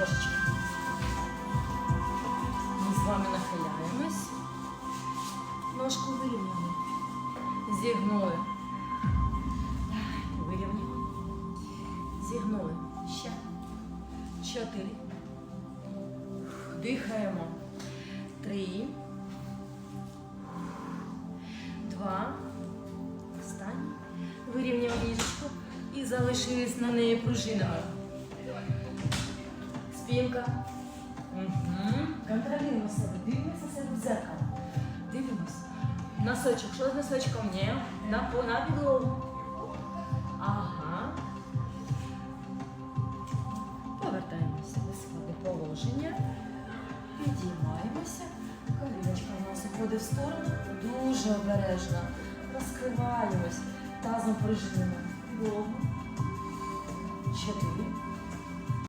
трошечки. Ми з вами нахиляємось. Ножку вирівняли. Зігнули. Вирівняли. Зігнули. Ще. Чотири. Дихаємо. Три. Два. Останній. Вирівняв ніжечку і залишились на неї пружинами. Спинка. Угу. Контролюємо себе. Дивимося себе в зеркало. Дивимось. Носочок. Що з носочком? Ні. На, на підлогу. Ага. Повертаємося до свого положення. Підіймаємося. Коліночка у нас уходить в сторону. Дуже обережно. Розкриваємось. Тазом прижимемо. Підлогу. Чотири.